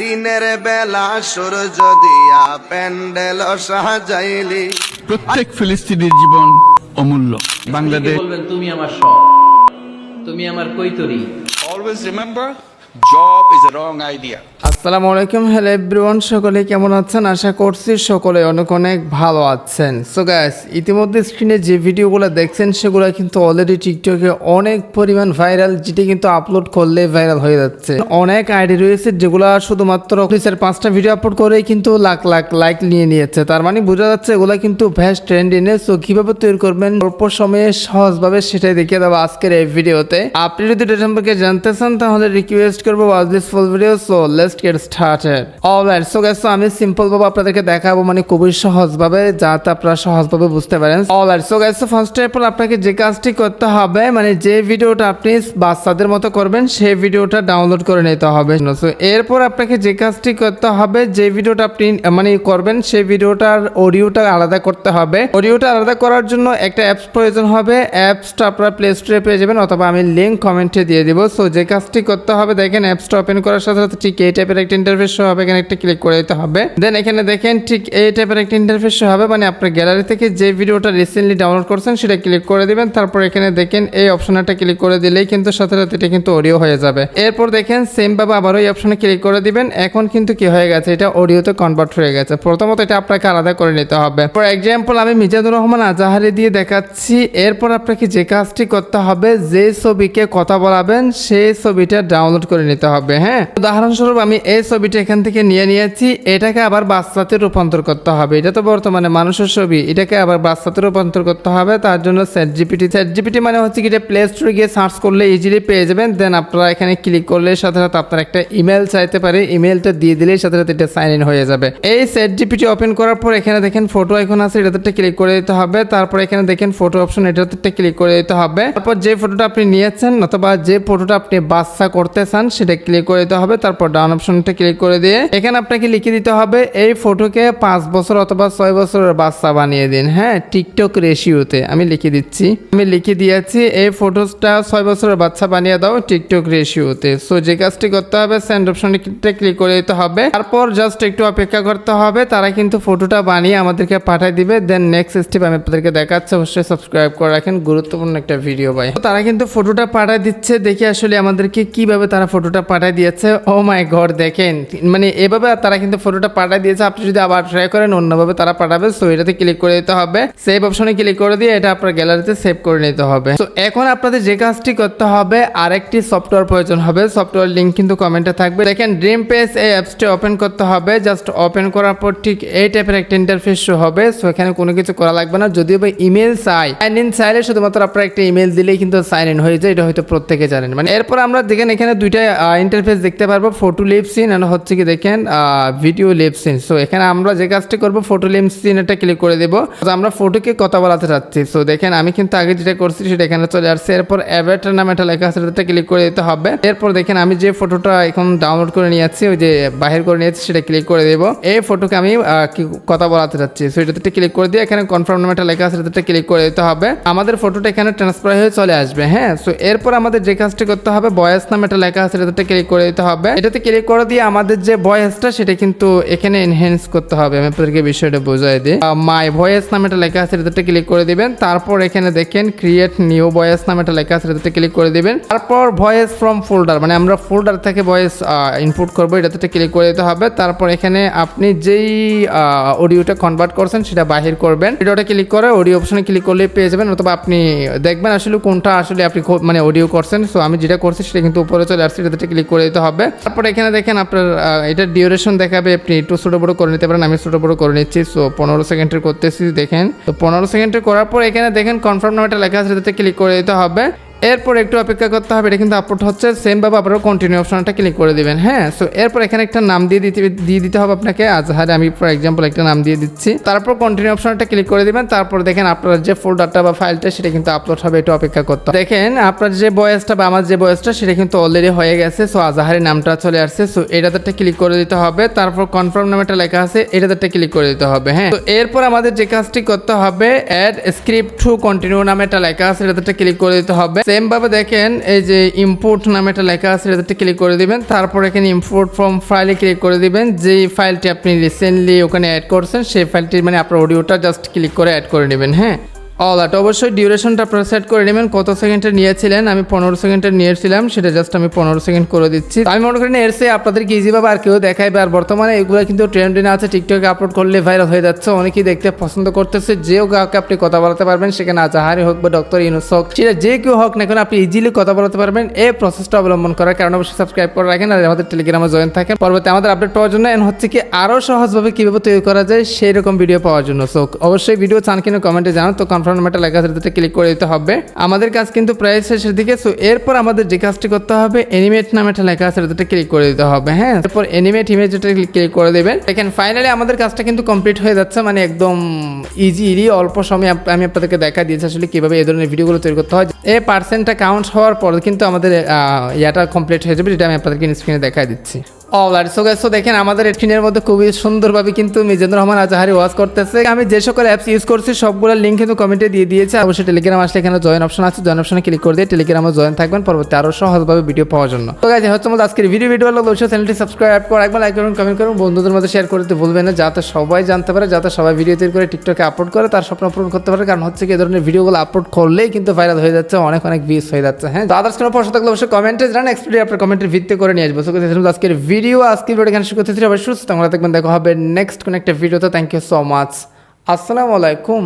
দিনের বেলা সূর্য দিয়া প্যান্ডেল সাজাইলি। প্রত্যেক ফিলিস্তিনির জীবন অমূল্য। বাংলাদেশ বলবেন? তুমি আমার সব তুমি আমার কৈতরী। অলওয়েজ remember আসসালামু আলাইকুম। হ্যালো এভরিওয়ান সকলে কেমন আছেন? আশা করছি সকলে অনেক অনেক ভালো আছেন। সো গ্যাস ইতিমধ্যে স্ক্রিনে যে ভিডিওগুলো দেখছেন, সেগুলো কিন্তু অলরেডি টিকটকে অনেক পরিমাণ ভাইরাল যেটি কিন্তু আপলোড করলে ভাইরাল হয়ে যাচ্ছে। অনেক আইডি রয়েছে যেগুলো শুধুমাত্র পুলিশের পাঁচটা ভিডিও আপলোড করেই কিন্তু লাখ লাখ লাইক নিয়ে নিয়েছে। তার মানে বোঝা যাচ্ছে এগুলো কিন্তু ভ্যাস ট্রেন্ড এনে সো কীভাবে তৈরি করবেন? অল্প সময়ে সহজভাবে সেটাই দেখিয়ে দেবো আজকের এই ভিডিওতে আপনি যদি এটা সম্পর্কে জানতে চান, তাহলে রিকোয়েস্ট করব watch full video so let's get started alright so guys আমি সিম্পল ভাবে আপনাদেরকে দেখাবো মানে খুবই সহজভাবে, যাতে আপনারা সহজভাবে বুঝতে পারেন। Alright so guys first of all আপনাকে যে কাজটি করতে হবে মানে যে ভিডিওটা আপনি বাচ্চাদের মতো করবেন, সেই ভিডিওটা ডাউনলোড করে নিতে হবে। সো এরপর আপনাকে যে কাজটি করতে হবে, যে ভিডিওটা আপনি মানে করবেন, সেই ভিডিওটার অডিওটা আলাদা করতে হবে। অডিওটা আলাদা করার জন্য একটা অ্যাপস প্রয়োজন হবে। অ্যাপসটা আপনারা প্লে স্টোরে পেয়ে যাবেন, অথবা আমি লিঙ্ক কমেন্টে দিয়ে দিব। সো যে কাজটি করতে হবে দেখেন অ্যাপসটা ওপেন করার সাথে সাথে ঠিক এই টাইপের একটা ইন্টারফেস হবে, এখানে একটা ক্লিক করে দিতে হবে। দেন এখানে দেখেন ঠিক এই টাইপের একটা ইন্টারফেস হবে মানে আপনার গ্যালারি থেকে যে ভিডিওটা রিসেন্টলি ডাউনলোড করছেন সেটা ক্লিক করে দিবেন। তারপর এখানে দেখেন এই অপশনটা ক্লিক করে দিলেই কিন্তু সাথে সাথে এটা কিন্তু অডিও হয়ে যাবে। এরপর দেখেন সেম ভাবে আবারও এই অপশনে ক্লিক করে দিবেন। এখন কিন্তু কি হয়ে গেছে? এটা অডিওতে কনভার্ট হয়ে গেছে। প্রথমত এটা আপনাকে আলাদা করে নিতে হবে। ফর এক্সাম্পল আমি মিজানুর রহমান আজাহারি দিয়ে দেখাচ্ছি। এরপর আপনাকে যে কাজটি করতে হবে, যে ছবিকে কথা বলাবেন, সেই ছবিটা ডাউনলোড করে নিতে হবে হ্যাঁ? উদাহরণস্বরূপ আমি এই ছবিটা এখান থেকে নিয়ে নিয়েছি, এটাকে আবার বাচ্চাতে রূপান্তর করতে হবে। এটা তো বর্তমানে মানুষের ছবি, এটাকে আবার বাচ্চাতে রূপান্তর করতে হবে, তার জন্য স্যাট জিপিটি স্যাট জিপিটি মানে হচ্ছে কি এটা প্লে স্টোরে গিয়ে সার্চ করলে ইজিলি পেয়ে যাবেন দেন আপনারা এখানে ক্লিক করলে সাথে সাথে আপনার একটা ইমেল চাইতে পারে ইমেলটা দিয়ে দিলেই সাথে সাথে এটা সাইন ইন হয়ে যাবে। এই স্যাট জিপিটি ওপেন করার পর এখানে দেখেন ফটো এখন আছে, এটাতে ক্লিক করে দিতে হবে, তারপর এখানে দেখেন ফটো অপশন এটাতে ক্লিক করে দিতে হবে। তারপর যে ফটোটা আপনি নিয়েছেন অথবা যে ফটোটা আপনি বাচ্চা করতে চান সেটা ক্লিক করে দিতে হবে। তারপর ডাউন অপশনটা ক্লিক করে দিয়ে এখানে আপনাকে লিখে দিতে হবে, এই ফটোকে পাঁচ বছর অথবা ছয় বছরের বাচ্চা বানিয়ে দিন। হ্যাঁ টিকটক রেশিওতে আমি লিখে দিচ্ছি। আমি লিখে দিয়েছি, এই ফটোটা ছয় বছরের বাচ্চা বানিয়ে দাও টিকটক রেশিওতে সো যে কাজটি করতে হবে সেন্ড অপশনটা ক্লিক করে দিতে হবে। তারপর জাস্ট একটু অপেক্ষা করতে হবে, তারা কিন্তু ফটোটা বানিয়ে আমাদেরকে পাঠিয়ে দিবে। দেন নেক্সট স্টেপ আমি আপনাদেরকে দেখাচ্ছি, অবশ্যই সাবস্ক্রাইব করে রাখেন। গুরুত্বপূর্ণ একটা ভিডিও ভাই। তারা কিন্তু ফটোটা পাঠিয়ে দিচ্ছে, দেখি আসলে আমাদেরকে কীভাবে তারা ফটোটা পাঠিয়ে দিয়েছে। ও মাই ঘর দেখেন। মানে এভাবে তারা কিন্তু ফটোটা পাঠিয়ে দিয়েছে। আপনি যদি আবার ট্রাই করেন, অন্যভাবে তারা পাঠাবে। সো এটাতে ক্লিক করে দিতে হবে। সেভ অপশনে ক্লিক করে দিয়ে এটা আপনার গ্যালারিতে সেভ করে নিতে হবে। তো এখন আপনাদের যে কাজটি করতে হবে, আরেকটি সফটওয়্যার প্রয়োজন হবে। সফটওয়্যার লিঙ্ক কিন্তু কমেন্টে থাকবে। দেখেন ড্রিম পেজ এই অ্যাপসটি ওপেন করতে হবে। জাস্ট ওপেন করার পর ঠিক এই টাইপের একটা ইন্টারফেস শো হবে। সো এখানে কোনো কিছু করা লাগবে না। যদিও বা ইমেল চাই। সাইন ইন চাইলে শুধুমাত্র আপনার একটা ইমেল দিলেই কিন্তু সাইন ইন হয়ে যায়। এটা হয়তো প্রত্যেকে জানেন। মানে এরপর আমরা দেখেন, এখানে দুইটা ইন্টারফেস দেখতে পারব ফটো লিপ সিন আর হচ্ছে কি দেখেন ভিডিও লিপ সিন সো এখানে আমরা যে কাজটি করব ফটো লিপ সিন এটা ক্লিক করে দেবো। আমরা ফটোকে কথা বলাতে চাচ্ছি। সো দেখেন, আমি কিন্তু আগে যেটা করছি সেটা এখানে চলে আসছে। এরপর অ্যাভেটার নামে একটা লেখা আছে, সেটাতে ক্লিক করে দিতে হবে। এরপর দেখেন, আমি যে ফটোটা এখন ডাউনলোড করে নিয়েছি ওই যে বাহির করে নিয়েছি সেটা ক্লিক করে দেবো। এই ফটোকে আমি কথা বলাতে চাচ্ছি। সো এটাতে ক্লিক করে দিয়ে এখানে কনফার্ম নামে একটা লেখা আছে, সেটাতে ক্লিক করে দিতে হবে। আমাদের ফটোটা এখানে ট্রান্সফার হয়ে চলে আসবে হ্যাঁ? সো এরপর আমাদের যে কাজটি করতে হবে, বয়েস নামে একটা লেখা আছে সেটাতে ক্লিক করে দিতে হবে। এটাতে ক্লিক করে দিয়ে আমাদের যে ভয়েসটা সেটা কিন্তু এখানে এনহেন্স করতে হবে। আমি আপনাদেরকে বিষয়টা বোঝাই দিই। মাই ভয়েস নামে একটা লেখা আছে এটাতে ক্লিক করে দিবেন। তারপর এখানে দেখেন ক্রিয়েট নিউ ভয়েস নামে একটা লেখা আছে এটাতে ক্লিক করে দিবেন। তারপর ভয়েস ফ্রম ফোল্ডার মানে আমরা ফোল্ডার থেকে ভয়েস ইনপুট করব, এটাতে ক্লিক করে দিতে হবে। তারপর এখানে আপনি যেই অডিওটা কনভার্ট করছেন, সেটা বাহির করবেন। ভিডিওটা ক্লিক করে অডিও অপশনে ক্লিক করলে পেয়ে যাবেন। অথবা আপনি দেখবেন আসলে কোনটা আসলে আপনি মানে অডিও করছেন। সো আমি যেটা করছি, সেটা কিন্তু উপরে চলে আসছে। এটাতে ক্লিক করে দিতে হবে। তারপর এখানে দেখেন আপনার এটা ডিউরেশন দেখাবে, আপনি একটু ছোট বড় করে নিতে পারেন, আমি ছোট বড় করে নিচ্ছি সো পনেরো সেকেন্ডের করতেছি, দেখেন। তো পনেরো সেকেন্ডের করার পর এখানে দেখেন কনফার্ম নামটা লেখা আছে সেটাতে ক্লিক করে দিতে হবে। এরপর একটু অপেক্ষা করতে হবে, এটা কিন্তু আপলোড হচ্ছে সেম ভাবে আবারও কন্টিনিউ অপশনটা ক্লিক করে দিবেন হ্যাঁ? সো এরপর এখানে একটা নাম দিয়ে দিতে দিয়ে দিতে হবে আপনাকে, আজহারে আমি ফর এক্সাম্পল একটা নাম দিয়ে দিচ্ছি। তারপর কন্টিনিউ অপশনটা ক্লিক করে দিবেন, তারপর দেখেন আপনার যে ফোল্ডারটা বা ফাইলটা সেটা কিন্তু আপলোড হবে, একটু অপেক্ষা করতে দেখেন, আপনার যে বয়সটা বা আমার যে বয়সটা, সেটা কিন্তু অলরেডি হয়ে গেছে সো আজহারের নামটা চলে আসছে সো এটাতে ক্লিক করে দিতে হবে, তারপর কনফার্ম নামে একটা লেখা আছে এটাতে ক্লিক করে দিতে হবে হ্যাঁ? তো এরপর আমাদের যে কাজটি করতে হবে অ্যাড স্ক্রিপ্ট টু কন্টিনিউ নামে একটা লেখা আছে এটাতে ক্লিক করে দিতে হবে। সেম ভাবে দেখেন, এই যে ইম্পোর্ট নামে একটা লেখা আছে, এটাতে ক্লিক করে দিবেন। তারপর এখানে ইম্পোর্ট ফ্রম ফাইলে ক্লিক করে দিবেন। যেই ফাইলটি আপনি রিসেন্টলি ওখানে অ্যাড করছেন, সেই ফাইলটি মানে আপনার অডিওটা জাস্ট ক্লিক করে অ্যাড করে নেবেন হ্যাঁ? অল আট অবশ্যই ডিউরেশনটা আপনারা সেট করে নেবেন। কত সেকেন্ডে নিয়েছিলেন? আমি পনেরো সেকেন্ডে নিয়েছিলাম। সেটা জাস্ট আমি পনেরো সেকেন্ড করে দিচ্ছি। আমি মনে করি না, এর চেয়ে আপনাদেরকে ইজিভাবে আর কেউ দেখাইবে। আর বর্তমানে এগুলো কিন্তু ট্রেন্ডিং আছে। টিকটকে আপলোড করলে ভাইরাল হয়ে যাচ্ছে। অনেকেই দেখতে পছন্দ করতেছে। যেও কাউকে আপনি কথা বলাতে পারবেন সেখানে আজাহারি হোক বা ডক্টর ইউনুস হোক, সেটা যে কেউ হোক না কেন আপনি ইজিলি কথা বলাতে পারবেন। এই প্রসেসটা অবলম্বন করার কারণে অবশ্যই সাবস্ক্রাইব করে রাখেন। আর আমাদের টেলিগ্রামে জয়েন থাকেন। পরবর্তী আমাদের আপডেট পাওয়ার জন্য। এন হচ্ছে কি আরও সহজভাবে কীভাবে তৈরি করা যায় সেই রকম ভিডিও পাওয়ার জন্য। সো অবশ্যই ভিডিও চান কিনা কমেন্টে জানান। তো কনফার্ম একটা লেখা আছে ক্লিক করে দিতে হবে। আমাদের কাজ কিন্তু প্রায় শেষের দিকে সো এরপর আমাদের যে কাজটি করতে হবে এনিমেট নামে একটা লেখা আছে এটাতে ক্লিক করে দিতে হবে হ্যাঁ? এরপর এনিমেট ইমেজ এটা ক্লিক করে দেবেন। দেখেন ফাইনালি আমাদের কাজটা কিন্তু কমপ্লিট হয়ে যাচ্ছে মানে একদম ইজিলি অল্প সময় আমি আপনাদেরকে দেখা দিয়েছি আসলে কীভাবে এই ধরনের ভিডিওগুলো তৈরি করতে হয়। এই পার্সেন্টটা কাউন্ট হওয়ার পর কিন্তু আমাদের ইয়াটা কমপ্লিট হয়ে যাবে, যেটা আমি আপনাদেরকে স্ক্রিনে দেখাই দিচ্ছি। অলরাইট সো গাইস সো দেখেন আমাদের স্ক্রিনের মধ্যে খুবই সুন্দরভাবে কিন্তু মিজেন্দ্র রহমান আজাহারি ওয়াজ করতেছে। আমি যে সকল অ্যাপস ইউজ করছি সবগুলোর লিঙ্ক কিন্তু কমেন্টে দিয়ে দিয়েছে। অবশ্যই টেলিগ্রাম আসলে এখানে জয়েন অপশন আছে। জয়েন অপশনে ক্লিক করে দিয়ে টেলিগ্রামে জয়েন থাকবেন। পরবর্তী আরও সহজভাবে ভিডিও পাওয়ার জন্য। তো গাইজ হচ্ছে আমাদের আজকের ভিডিও ভিডিও হলো অবশ্যই চ্যানেলটি সাবস্ক্রাইব করে একবার লাইক করুন কমেন্ট করুন। বন্ধুদের মধ্যে শেয়ার করতে ভুলবেন না যাতে সবাই জানতে পারে যাতে সবাই ভিডিও তৈরি করে টিকটকে আপলোড করে তার স্বপ্ন পূরণ করতে পারে। কারণ হচ্ছে কি এই ধরনের ভিডিওগুলো আপলোড করলেই কিন্তু ভাইরাল হয়ে যাচ্ছে অনেক অনেক ভিউজ হয়ে যাচ্ছে। হ্যাঁ? তো আদার্স কোনো প্রশ্ন থাকলে অবশ্যই কমেন্টে জানান। নেক্সট আপনার কমেন্টের ভিত্তি করে নিয়ে আসব। Guys, আজকের ভিডিও আজকের ভিডিও এখানে শুরু করতে আবার সুস্থ আমরা দেখবেন দেখা হবে নেক্সট কোনো একটা ভিডিওতে থ্যাংক ইউ সো মাচ আসসালামু আলাইকুম।